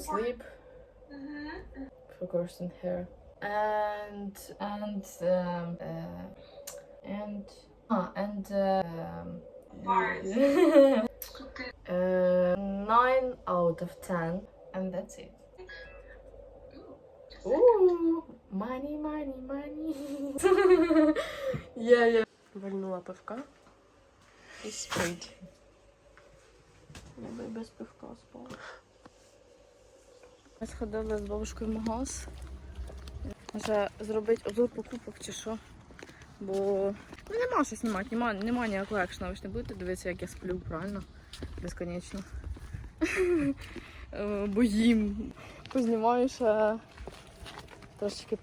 asleep. For course in here. And and um uh, and ah and um uh, nine out of ten and that's it. Ooh, money, money, money. yeah, yeah. Вальнула пивка і спить. Я би без пивка спала. Ми сходили з бабушкою в магаз. Може зробити обзор покупок чи що. Бо ну, нема що знімати, нема, нема ніякого екшну. Ви ж не будете дивитися, як я сплю, правильно? Безконечно. Бо їм познімаю ще трошечки,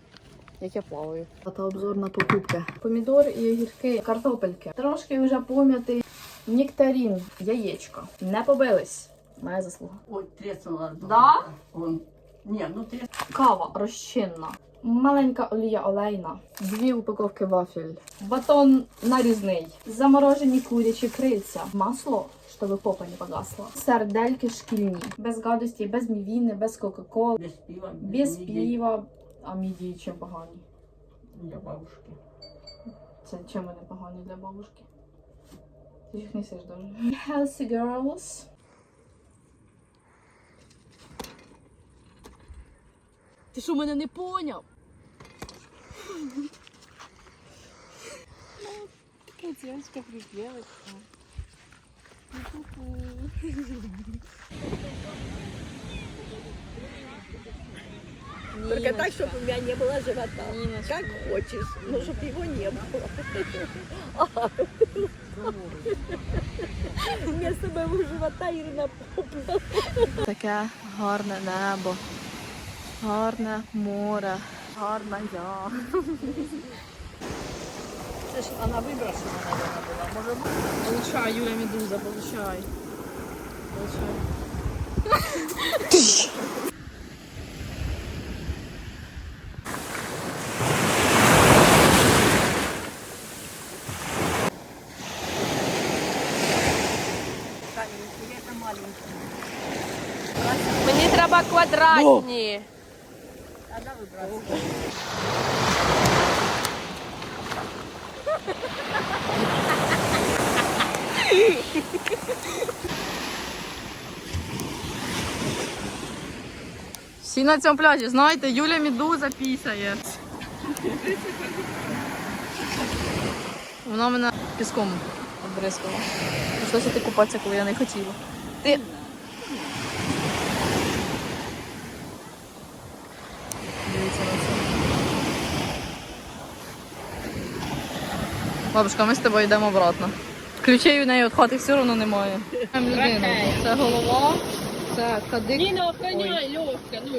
як я плаваю. Та обзор на покупки. Помідор і огірки, картопельки. Трошки вже пом'ятий нектарін, яєчко. Не побились. Моя заслуга. Ой, треснула. Да? Он... Не, ну треснула. Кава розчинна. Маленька олія олейна, дві упаковки вафель, батон нарізний, заморожені курячі крильця, масло, щоб попа не погасла, сардельки шкільні, без гадості, без мівіни, без кока-коли, Без пива. без пива, а мідії чим погані. Для бабушки. Це чим вони погані для бабушки? Їх несеш дуже. Healthy girls. Ти що мене не поняв? Такая девочка Только так, чтобы у меня не было живота. Ниночка. Как хочешь, но чтобы его не было. Вместо моего живота Ирина попла. Таке гарне небо, гарне море, гарна я. Це ж вона виброшена, наверное, була. Може бути? Получай, Юля Медуза, получай. Получай. Треба квадратні. Вибрасує. Всі на цьому пляжі, знаєте, Юля Медуза пісяє. Вона мене піском обрискала. Прийшлося ти купатися, коли я не хотіла. Ти. Дивіться на це. Бабушка, ми з тобою йдемо обратно. Ключей у неї від хати все одно немає. Там людину. Це голова, це кадик. Ніна, охраняй, Льовка. Ну.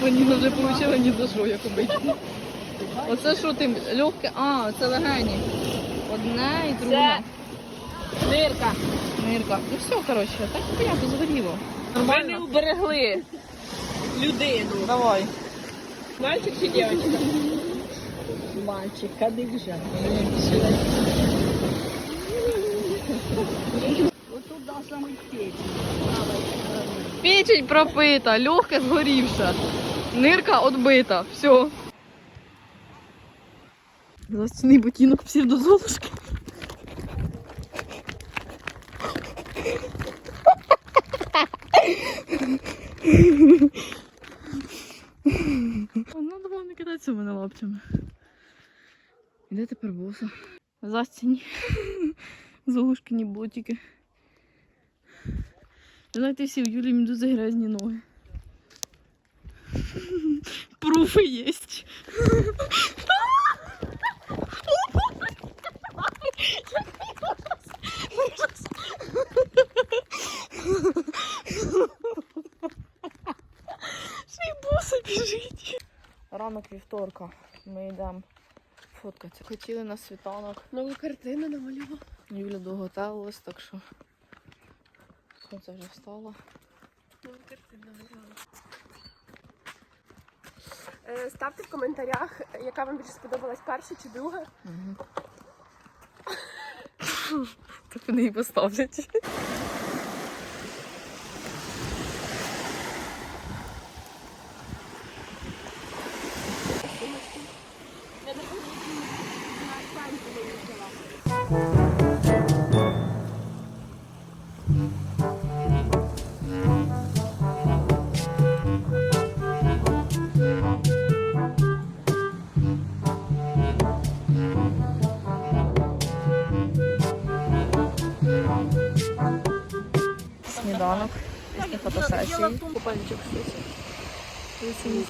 Бо Ніна вже отримала ні за що, як обично. Оце що ти? Легке. А, це легені. Одне і друге. Нирка. Нирка. Ну все, коротше, так понятно, згоріло. Ми не уберегли людину. Давай. Мальчик чи дівчинка? Мальчик, кадик же. От тут должна бути печень. Печень пропита, легке згорівше. Нирка відбита. Все. За стіни ботинок псевдозолушки. Надо було не кидатися в мене лаптями. Де тепер боса? За стіні. Золушкині ботики. Знаєте, всі у Юлії Медузи грязні ноги. Пруфи є. Ще й боса біжить. Ранок вівторка. Ми йдемо фоткатися. Хотіли на світанок. Нову картину намалював. Юля довго телилась, так що сонце вже встало. Нову картину намалював. Е, Ставте в коментарях, яка вам більше сподобалась перша чи друга. Угу. так вони і поставлять. Сніданок після фотосесії. Штрудель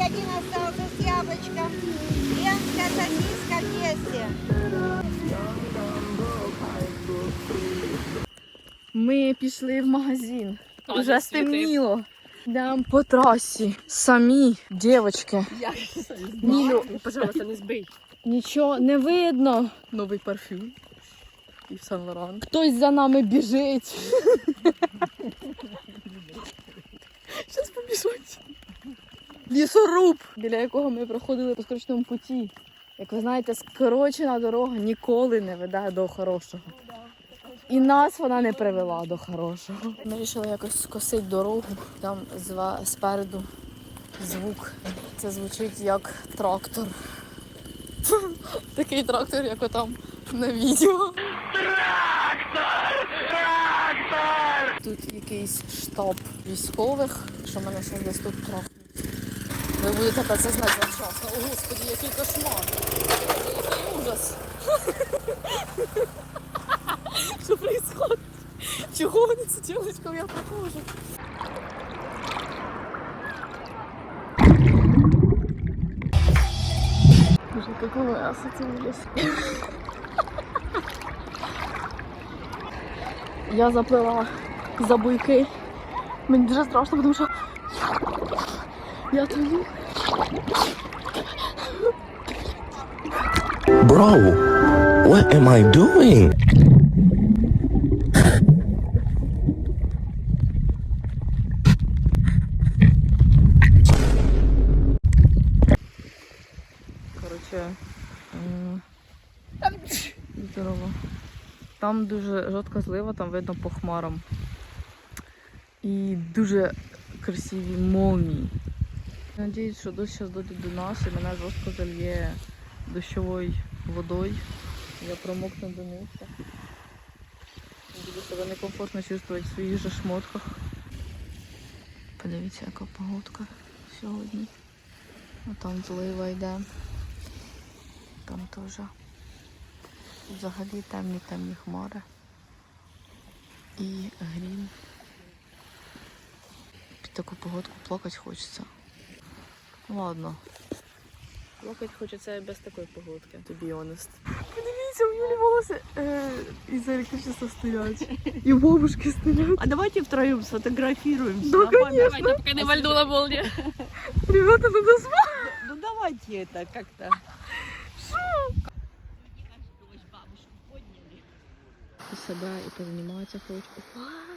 один остался с яблочком. Венская сосиска вместе. Ми пішли в магазин. Уже стемніло. Йдемо по трасі. Самі дівчатки. Нілю, Пожалуйста, не збий. нічого не видно. Новий парфюм. І Сан Лоран. Хтось за нами біжить. Зараз побіжуть. Лісоруб, біля якого ми проходили по скорочному путі. Як ви знаєте, скорочена дорога ніколи не веде до хорошого. І нас вона не привела до хорошого. Ми вирішили якось скосити дорогу. Там спереду звук. Це звучить як трактор. Такий трактор, як отам на відео. Трактор! Трактор! Тут якийсь штаб військових, що мене щось десь тут трахнуть. Ви будете про це знати завчасно. О, господи, який кошмар! Який ужас! Що происходит? Чого вони це дівчинком я проходжу? Боже, какой мясо це ужас. Я заплила за буйки. Мені дуже страшно, тому що я, тою. Bro, what am I doing? Коротше. Здорово. Там дуже жорстка злива, там видно по хмарам. І дуже красиві молнії. Надіюсь, що дощ зараз дойде до нас і мене жорстко зальє дощовою водою. Я промокну до них. Буду себе некомфортно чувствувати в своїх же шмотках. Подивіться, яка погодка сьогодні. А там злива йде. Там теж взагалі темні темні хмари. І грім. Під таку погодку плакати хочеться. Ладно. Плакати хочеться і без такої погодки, to be honest. Подивіться, у Юлі волоси е, із електричества стоять. І бабушки стоять. А давайте втроем сфотографируемся. Да, на память. конечно. пока не вальну на волне. Ребята, надо Ну давайте это как-то. і себе і позаніматися хочу. Вау!